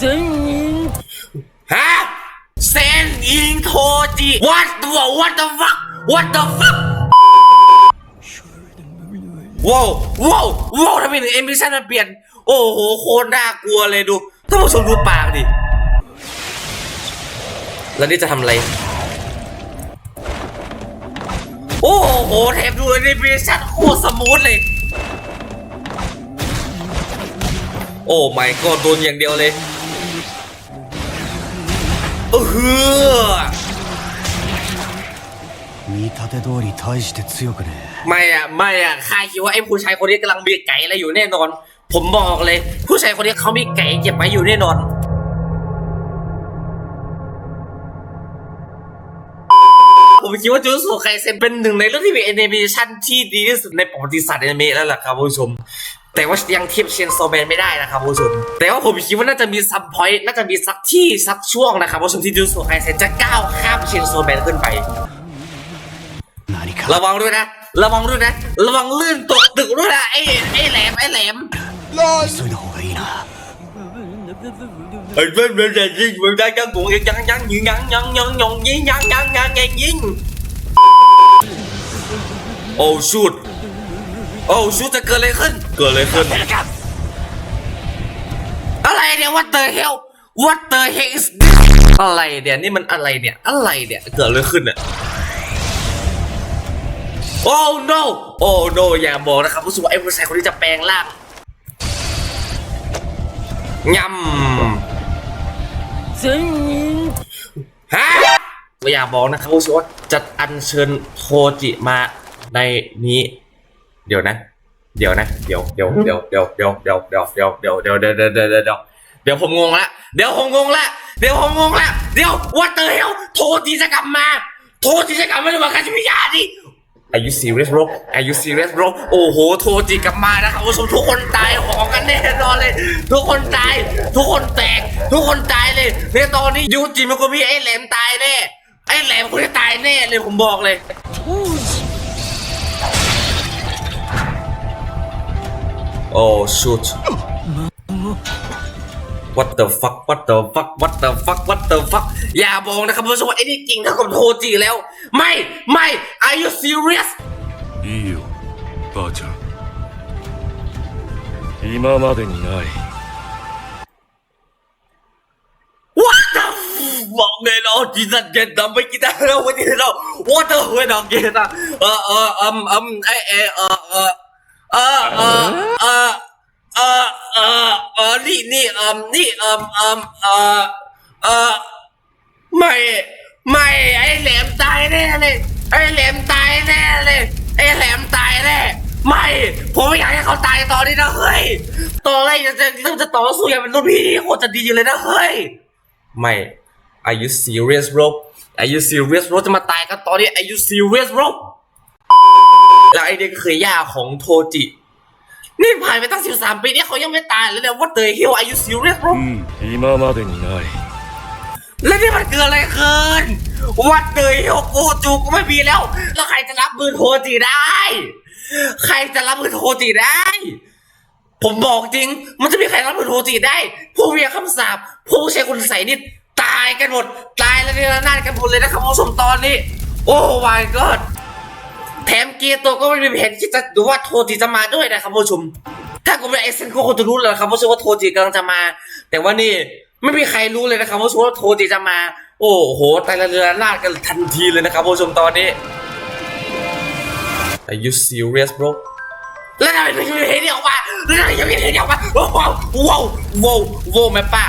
全員ฮะเซนอิงโทจิ what the what the fuck what the fuck ว้าวว้าวว้าวทำไมถึงเอมิชันมันเปลี่ยน โอ้โห โคตรน่ากลัวเลยดูท่านผู้ชมดูปากดิ แล้วนี่จะทำอะไร โอ้โหแถมดูเอ็มบิชันโคตรสมูทเลย โอ้ไม่ก็โดนอย่างเดียวเลย เออ 見立て通り大して強くね ไม่อะไม่อะข้าคิดว่าไอ้ผู้ชายคนนี้กำลังมีไก่อะไรอยู่แน่นอน ผมบอกเลย ผู้ชายคนนี้เขามีไก่เก็บไว้อยู่แน่นอน ผมคิดว่าจูสุไคเซนเป็นหนึ่งในเรื่องที่มีแอนิเมชันที่ดีที่สุดในประวัติศาสตร์แอนิเมะแล้วล่ะครับผู้ชม แต่ว่ายังเทียบเชียนโซแมนไม่ได้นะครับผู้ชม แต่ว่าผมคิดว่าน่าจะมีซัมพอยต์น่าจะมีสักที่สักช่วงนะครับผู้ชมที่ดูสุไฮเซนจะก้าวข้ามเชียนโซแมนขึ้นไประวังด้วยนะ ระวังด้วยนะ ระวังลื่นตกตึกด้วยนะไอ้ไอ้แหลมไอ้แหลมลไอ้เพื่อนเพื่อนยิงมันได้ยังกูยังยังยังยิงยังยังยังยังยิงยังยังยังยิงโอ้ชุด โอ้ชุดจะเกิดอะไรขึ้น เกิดอะไรขึ้น อะไรเนี่ย what the hell what the hell is this อะไรเนี่ยนี่มันอะไรเนี่ย อะไรเนี่ย เกิดอะไรขึ้นอะโอ้ no โอ้ no อย่าบอกนะครับรู้สึกว่าไอ้ผู้ชายคนนี้จะแปลงร่างยำ全員ฮะไม่อยากบอกนะครับรู้สึกว่าจะอัญเชิญโทจิมาในนี้ เดี๋ยวนะ เดี๋ยวนะเดี๋ยวเดี๋ยวเดี๋ยวเดี๋ยวเดี๋ยวเดี๋ยวเดี๋ยวเดี๋ยวเดี๋ยวเดี๋ยวเดี๋ยวเดี๋ยวเดี๋ยวเดี๋ยวเดี๋ยวเดี๋ยวผมงงละเดี๋ยวผมงงละเดี๋ยวผมงงละเดี๋ยว what the hell โทรจิจะกลับมา โทรจิจะกลับมาในวันการพิยาดิ Are you serious bro Are you serious bro โอ้โห โทรจิกลับมานะครับผู้ชมทุกคนตายหอกันแน่นอนเลย ทุกคนตาย ทุกคนแตก ทุกคนตายเลยในตอนนี้ยูจิมันก็มีไอ้แหลมตายแน่ ไอ้แหลมคนที่ตายแน่เลยผมบอกเลย 当時 โอ้ shoot What the fuck What the fuck What the fuck What the fuck อย่าบอกนะครับผู้ชมว่าไอ้นี่จริงเท่ากับโทจิแล้ว ไม่ไม่ Are you serious いいよばあちゃん今までにない What the f- บอกเลยเราจีนันเกนดำไม่กินได้เราไม่กินเรา What the เว้ยน้องเกนอะเออเอออืมอืมไอเอเออเออเอ นี่อืมนี่อืมอืมเออเออไม่ไม่ไอแหลมตายแน่เลยไอแหลมตายแน่เลยไอแหลมตายแน่ไม่ผมไม่อยากให้เขาตายตอนนี้นะเฮ้ยตอนแรกจะจะจะต่อสู้อย่างเป็นรุ่นพี่โคตรจะดีอยู่เลยนะเฮ้ยไม่ Are you serious bro Are you serious bro จะมาตายกันตอนนี้ Are you serious bro แล้วไอเด็กเคยย่าของโทจิ นี่ผ่านไปตั้ง 13 ปีนี่เขายังไม่ตายเลยเนี่ยว่าเตยเฮล Are you serious bro うん今までにない แล้วนี่มันเกิดอะไรขึ้นวัดเตยเฮลโกจูก็ไม่มีแล้ว แล้วใครจะรับมือโทจิได้ ใครจะรับมือโทจิได้ ผมบอกจริง มันจะมีใครรับมือโทจิได้ ผู้เวียคำสาปผู้ใช้คุณใส่นี่ตายกันหมด ตายแล้วเนี่ยนาดกันหมดเลยนะครับผู้ชมตอนนี้ โอ้ my god แถมเกียร์ตัวก็ไม่มีแผนที่จะดูว่าโทจิจะมาด้วยนะครับผู้ชม ถ้ากูเป็นเอ็กเซนก็คงจะรู้เลยครับผู้ชมว่าโทจิกำลังจะมา แต่ว่านี่ไม่มีใครรู้เลยนะครับผู้ชมว่าโทจิจะมา โอ้โหตายละเรือลาดกันทันทีเลยนะครับผู้ชมตอนนี้ Are you serious bro แล้วทำไมถึงมีเห็นออกมาแล้วทำไมยังมีเห็นออกมาว้าว้าวว้าวว้าวแม่ป้า